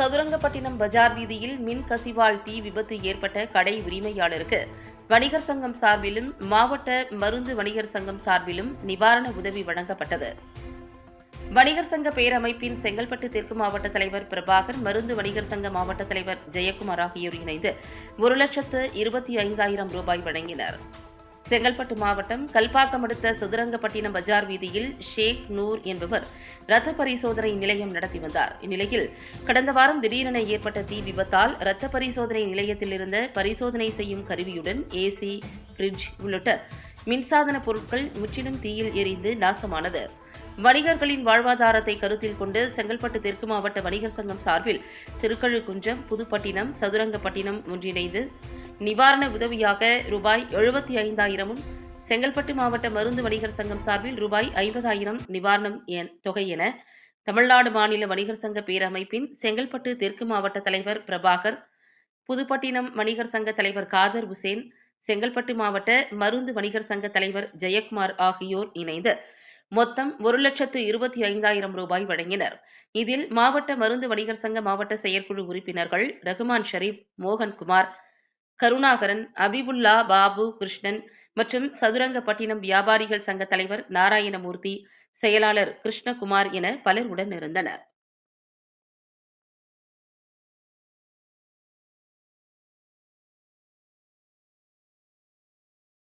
சதுரங்கப்பட்டினம் பஜார் வீதியில் மின் கசிவால் தீ விபத்து ஏற்பட்ட கடை உரிமையாளருக்கு வணிகர் சங்கம் சார்பிலும் மாவட்ட மருந்து வணிகர் சங்கம் சார்பிலும் நிவாரண உதவி வழங்கப்பட்டது. வணிகர் சங்க பேரமைப்பின் செங்கல்பட்டு தெற்கு மாவட்ட தலைவர் பிரபாகர் மருந்து வணிகர் சங்க மாவட்ட தலைவர் ஜெயக்குமார் ஆகியோர் இணைந்து ஒரு லட்சத்து இருபத்தி ஐந்தாயிரம் ரூபாய் வழங்கினர். செங்கல்பட்டு மாவட்டம் கல்பாக்கம் அடுத்த சுதரங்கப்பட்டினம் பஜார் வீதியில் ஷேக் நூர் என்பவர் ரத்த பரிசோதனை நிலையம் நடத்தி வந்தார். இந்நிலையில் கடந்த வாரம் திடீரென ஏற்பட்ட தீ விபத்தால் ரத்த பரிசோதனை நிலையத்தில் இருந்த பரிசோதனை செய்யும் கருவியுடன் ஏசி பிரிட்ஜ் உள்ளிட்ட மின்சாதன பொருட்கள் முற்றிலும் தீயில் எரிந்து நாசமானது. வணிகர்களின் வாழ்வாதாரத்தை கருத்தில் கொண்டு செங்கல்பட்டு தெற்கு மாவட்ட வணிகர் சங்கம் சார்பில் திருக்கழுக்குன்றம் புதுப்பட்டினம் சதுரங்கப்பட்டினம் ஒன்றிணைந்து நிவாரண உதவியாக ரூபாய் எழுபத்தி ஐந்தாயிரமும் செங்கல்பட்டு மாவட்ட மருந்து வணிகர் சங்கம் சார்பில் ரூபாய் ஐம்பதாயிரம் நிவாரணம் தொகை என தமிழ்நாடு மாநில வணிகர் சங்க பேரமைப்பின் செங்கல்பட்டு தெற்கு மாவட்ட தலைவர் பிரபாகர் புதுப்பட்டினம் வணிகர் சங்க தலைவர் காதர் உசேன் செங்கல்பட்டு மாவட்ட மருந்து வணிகர் சங்க தலைவர் ஜெயக்குமார் ஆகியோர் இணைந்து மொத்தம் ஒரு லட்சத்து இருபத்தி ஐந்தாயிரம் ரூபாய் வழங்கினர். இதில் மாவட்ட மருந்து வணிகர் சங்க மாவட்ட செயற்குழு உறுப்பினர்கள் ரகுமான் ஷரீப் மோகன்குமார் கருணாகரன் அபிபுல்லா பாபு கிருஷ்ணன் மற்றும் சதுரங்கப்பட்டினம் வியாபாரிகள் சங்க தலைவர் நாராயணமூர்த்தி செயலாளர் கிருஷ்ணகுமார் என பலர் உடன் இருந்தனர்